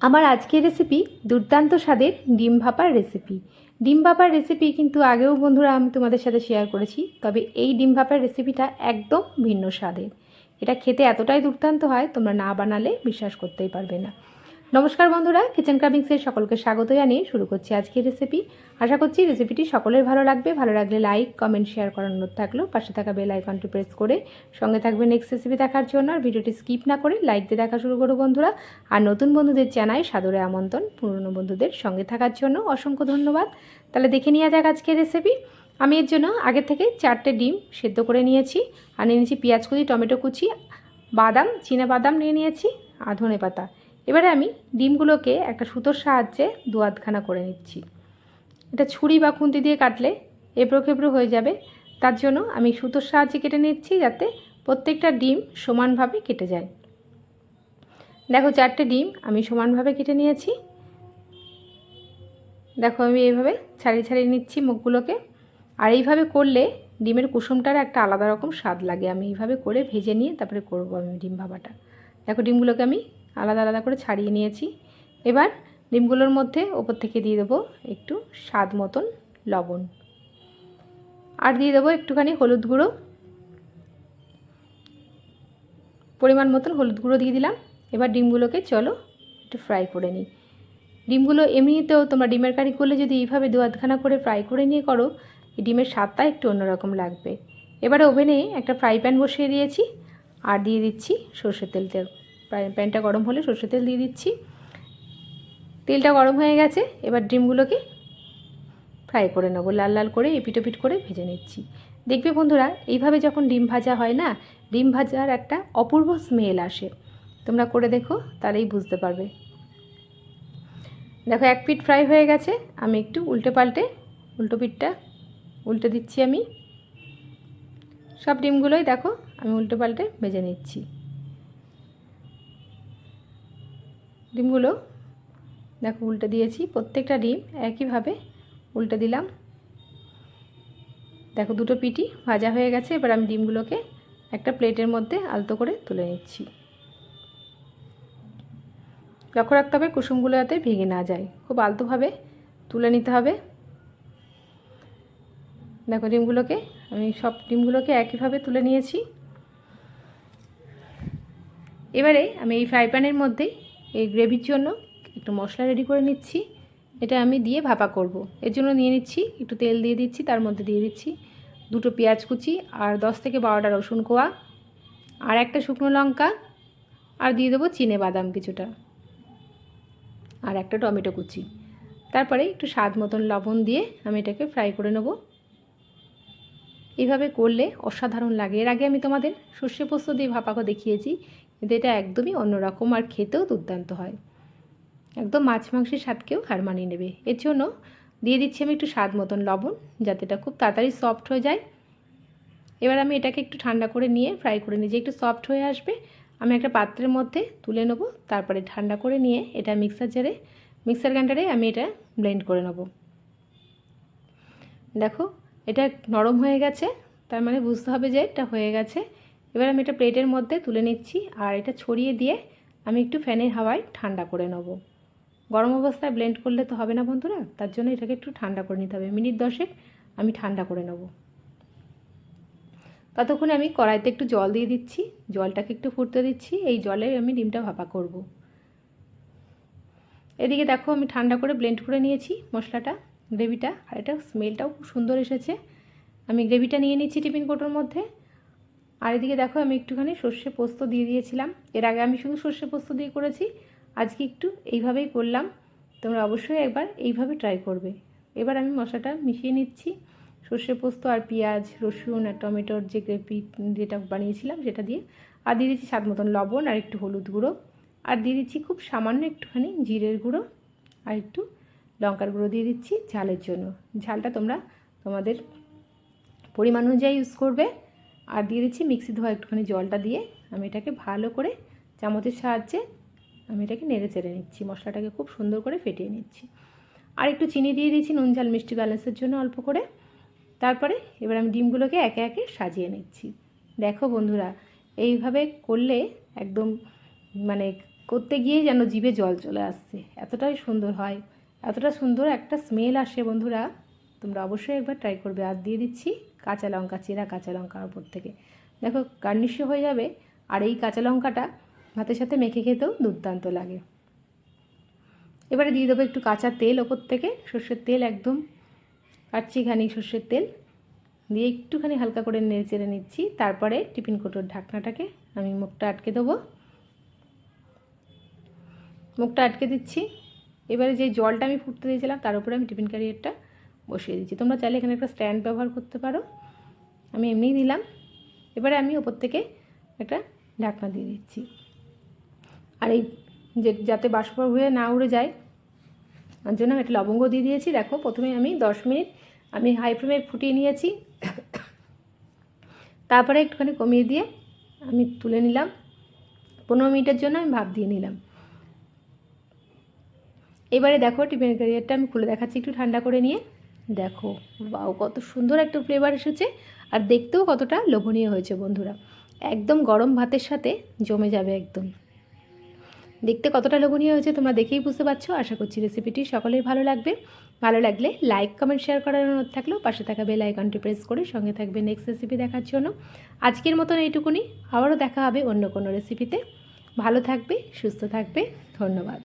আমার আজকের রেসিপি দুর্দান্ত স্বাদের ডিম ভাপার রেসিপি ডিম ভাপার রেসিপি কিন্তু আগেও বন্ধুরা আমি তোমাদের সাথে শেয়ার করেছি, তবে এই ডিম ভাপার রেসিপিটা একদম ভিন্ন স্বাদের। এটা খেতে এতটাই দুর্দান্ত হয়, তোমরা না বানালে বিশ্বাস করতেই পারবে না। নমস্কার বন্ধুরা কিচেন ক্রাবিংসের সকলকে স্বাগত জানিয়ে শুরু করছি আজকের রেসিপি আশা করছি রেসিপিটি সকলের ভালো লাগবে। ভালো লাগলে লাইক কমেন্ট শেয়ার করার অনুরোধ থাকল। পাশে থাকা বেল আইকনটি প্রেস করে সঙ্গে থাকবে নেক্সট রেসিপি দেখার জন্য। আর ভিডিওটি স্কিপ না করে লাইক দিয়ে দেখা শুরু করো বন্ধুরা। আর নতুন বন্ধুদের জানাই সাদরে আমন্ত্রণ, পুরনো বন্ধুদের সঙ্গে থাকার জন্য অসংখ্য ধন্যবাদ। তাহলে দেখে নেওয়া যাক আজকের রেসিপি আমি এর জন্য আগে থেকে চারটে ডিম সেদ্ধ করে নিয়েছি। আর নিয়ে নিয়েছি পেঁয়াজ কুচি, টমেটো কুচি, বাদাম, চীনা বাদাম নিয়ে নিয়েছি, আর ধনে পাতা এবারে আমি ডিমগুলোকে একটা সুতোর সাহায্যে দু আধখানা করে নিচ্ছি। এটা ছুরি বা খুন্তি দিয়ে কাটলে এবড়ো খেবড়ো হয়ে যাবে। তার জন্য আমি সুতোর সাহায্যে কেটে নিচ্ছি যাতে প্রত্যেকটা ডিম সমানভাবে কেটে যায়। দেখো চারটে ডিম আমি সমানভাবে কেটে নিয়েছি। দেখো আমি এইভাবে ছাড়িয়ে ছাড়িয়ে নিচ্ছি মুখগুলোকে। আর এইভাবে করলে ডিমের কুসুমটার একটা আলাদা রকম স্বাদ লাগে। আমি এইভাবে করে ভেজে নিয়ে তারপরে করব আমি ডিম ভাবাটা। দেখো ডিমগুলোকে আমি আলাদা আলাদা করে ছাড়িয়ে নিয়েছি। এবার ডিমগুলোর মধ্যে ওপর থেকে দিয়ে দেবো একটু স্বাদ মতন লবণ। আর দিয়ে দেবো একটুখানি হলুদ গুঁড়ো। পরিমাণ মতন হলুদ গুঁড়ো দিয়ে দিলাম। এবার ডিমগুলোকে চলো একটু ফ্রাই করে নিই। ডিমগুলো এমনিতেও তোমরা ডিমের কারি করলে যদি এইভাবে দু আধখানা করে ফ্রাই করে নিয়ে করো ডিমের স্বাদটা একটু অন্যরকম লাগবে। এবারে ওভেনে একটা ফ্রাই প্যান বসিয়ে দিয়েছি। আর দিয়ে দিচ্ছি সর্ষের তেল তেল। প্যানটা গরম হলে সর্ষের তেল দিয়ে দিচ্ছি। তেলটা গরম হয়ে গেছে, এবার ডিমগুলোকে ফ্রাই করে নেব। লাল লাল করে এপিটোপিট করে ভেজে নিচ্ছি। দেখবে বন্ধুরা, এইভাবে যখন ডিম ভাজা হয় না, ডিম ভাজার একটা অপূর্ব স্মেল আসে। তোমরা করে দেখো, তাহলেই বুঝতে পারবে। দেখো, এক পিট ফ্রাই হয়ে গেছে। আমি একটু উল্টে পাল্টে, উল্টো পিঠটা উল্টে দিচ্ছি আমি। সব ডিমগুলোই দেখো, আমি উল্টে পাল্টে ভেজে নিচ্ছি। ডিমগুলো দেখো উল্টে দিয়েছি, প্রত্যেকটা ডিম একইভাবে উল্টে দিলাম। দেখো দুটো পিটি ভাজা হয়ে গেছে, এবার আমি ডিমগুলোকে একটা প্লেটের মধ্যে আলতো করে তুলে নিচ্ছি। লক্ষ্য রাখতে হবে কুসুমগুলো যাতে ভেঙে না যায়, খুব আলতোভাবে তুলে নিতে হবে। দেখো ডিমগুলোকে, আমি সব ডিমগুলোকে একইভাবে তুলে নিয়েছি। এবারে আমি এই ফ্রাই প্যানের মধ্যেই এই গ্রেভির জন্য একটু মশলা রেডি করে নিচ্ছি। এটা আমি দিয়ে ভাপা করব। এর জন্য নিয়ে নিচ্ছি, একটু তেল দিয়ে দিচ্ছি, তার মধ্যে দিয়ে দিচ্ছি দুটো পেঁয়াজ কুচি আর দশ থেকে বারোটা রসুন কোয়া আর একটা শুকনো লঙ্কা আর দিয়ে দেবো চিনে বাদাম কিছুটা আর একটা টমেটো কুচি। তারপরে একটু স্বাদ মতন লবণ দিয়ে আমি এটাকে ফ্রাই করে নেব। এভাবে করলে অসাধারণ লাগে। এর আগে আমি তোমাদের সর্ষে পোস্ত দিয়ে ভাপাকে দেখিয়েছি। কিন্তু এটা একদমই অন্যরকম আর খেতেও দুর্দান্ত হয়। একদম মাছ মাংসের স্বাদকেও হার মানিয়ে নেবে। এর জন্য দিয়ে দিচ্ছি আমি একটু স্বাদ মতন লবণ, যাতে এটা খুব তাড়াতাড়ি সফট হয়ে যায়। এবার আমি এটাকে একটু ঠান্ডা করে নিয়ে ফ্রাই করে নিয়ে যে একটু সফট হয়ে আসবে, আমি একটা পাত্রের মধ্যে তুলে নেব। তারপরে ঠান্ডা করে নিয়ে এটা মিক্সার জারে মিক্সার গ্রাইন্ডারে আমি এটা ব্লেন্ড করে নেব। দেখো, এটা নরম হয়ে গেছে। তার মানে বুঝতে হবে যে এটা হয়ে গেছে। এবার আমি এটা প্লেটের মধ্যে তুলে নিচ্ছি, আর এটা ছড়িয়ে দিয়ে আমি একটু ফ্যানের হাওয়ায় ঠান্ডা করে নেব। গরম অবস্থায় ব্লেন্ড করলে তো হবে না বন্ধুরা, তার জন্য এটাকে একটু ঠান্ডা করে নিতে হবে। মিনিট দশেক আমি ঠান্ডা করে নেব। ততক্ষণে আমি কড়াইতে একটু জল দিয়ে দিচ্ছি, জলটাকে একটু ফুটতে দিচ্ছি, এই জলে আমি ডিমটা ভাপা করব। এদিকে দেখো আমি ঠান্ডা করে ব্লেন্ড করে নিয়েছি মশলাটা, গ্রেভিটা, আর এটা স্মেলটাও খুব সুন্দর এসেছে। আমি গ্রেভিটা নিয়ে নিচ্ছি টিফিন কোটোর মধ্যে। আর এদিকে দেখো, আমি একটুখানি সর্ষে পোস্ত দিয়ে দিয়েছিলাম। এর আগে আমি শুধু সর্ষে পোস্ত দিয়ে করেছি, আজকে একটু এইভাবেই করলাম। তোমরা অবশ্যই একবার এইভাবে ট্রাই করবে। এবার আমি মশলাটা মিশিয়ে নিচ্ছি। সর্ষে পোস্ত আর পেঁয়াজ, রসুন আর টমেটোর যে গ্রেভি যেটা বানিয়েছিলাম সেটা দিয়ে। আর দিয়ে দিচ্ছি স্বাদ মতন লবণ আর একটু হলুদ গুঁড়ো। আর দিয়ে দিচ্ছি খুব সামান্য একটুখানি জিরের গুঁড়ো আর একটু লঙ্কার গুঁড়ো দিয়ে দিচ্ছি ঝালের জন্য। ঝালটা তোমরা তোমাদের পরিমাণ অনুযায়ী ইউজ করবে। আর দিয়ে দিচ্ছি মিক্সি ধোয়া একটুখানি জলটা দিয়ে আমি এটাকে ভালো করে চামচের সাহায্যে আমি এটাকে নেড়ে চেড়ে নিচ্ছি। মশলাটাকে খুব সুন্দর করে ফেটিয়ে নিচ্ছি। আর একটু চিনি দিয়ে দিয়েছি নুন, ঝাল, মিষ্টি ব্যালেন্সের জন্য অল্প করে। তারপরে এবার আমি ডিমগুলোকে একে একে সাজিয়ে নিচ্ছি। দেখো বন্ধুরা, এইভাবে করলে একদম মানে করতে গিয়েই যেন জিভে জল চলে আসছে। এতটাই সুন্দর হয়, এতটা সুন্দর একটা স্মেল আসে বন্ধুরা। তোমরা অবশ্যই একবার ট্রাই করবে। আর দিয়ে দিচ্ছি কাঁচা লঙ্কা, চেরা কাঁচা লঙ্কার ওপর থেকে। দেখো গার্নিশও হয়ে যাবে, আর এই কাঁচা লঙ্কাটা ভাতের সাথে মেখে খেতেও দুর্দান্ত লাগে। এবারে দিয়ে দেবো একটু কাঁচা তেল ওপর থেকে, সর্ষের তেল একদম কাটছি খানি সর্ষের তেল। দিয়ে একটুখানি হালকা করে নেড়ে চেড়ে নিচ্ছি, তারপরে টিফিন কোটোর ঢাকনাটাকে আমি মুখটা আটকে দেবো। মুখটা আটকে দিচ্ছি। এবারে যে জলটা আমি ফুটতে দিয়েছিলাম, তার উপরে আমি টিফিন ক্যারিয়ারটা বসিয়ে দিচ্ছি। তোমরা চাইলে এখানে একটা স্ট্যান্ড ব্যবহার করতে পারো। আমি এমনিই দিলাম। এবারে আমি ওপর থেকে একটা ঢাকনা দিয়ে দিচ্ছি। আর এই যে যাতে বাষ্প হয়ে না উড়ে যায়, তার জন্য আমি একটা লবঙ্গ দিয়ে দিয়েছি। দেখো, প্রথমে আমি দশ মিনিট আমি হাই ফ্লেমে ফুটিয়ে নিয়েছি। তারপরে একটুখানি কমিয়ে দিয়ে আমি তুলে নিলাম। পনেরো মিনিটের জন্য আমি ভাপ দিয়ে নিলাম। এবারে দেখো, টিফিন ক্যারিয়ারটা আমি খুলে দেখাচ্ছি, একটু ঠান্ডা করে নিয়ে। দেখো বাও কত সুন্দর একটা ফ্লেভার এসেছে। আর দেখতেও কতটা লোভনীয় হয়েছে বন্ধুরা। একদম গরম ভাতের সাথে জমে যাবে একদম। দেখতে কতটা লোভনীয় হয়েছে তোমরা দেখেই বুঝতে পারছ। আশা করছি রেসিপিটি সকলের ভালো লাগবে। ভালো লাগলে লাইক কমেন্ট শেয়ার করার অনুরোধ থাকলেও পাশে থাকা বেল আইকনটি প্রেস করে সঙ্গে থাকবে নেক্সট রেসিপি দেখার জন্য। আজকের মতন এইটুকুনি। আবারও দেখা হবে অন্য কোনো রেসিপিতে ভালো থাকবে, সুস্থ থাকবে। ধন্যবাদ।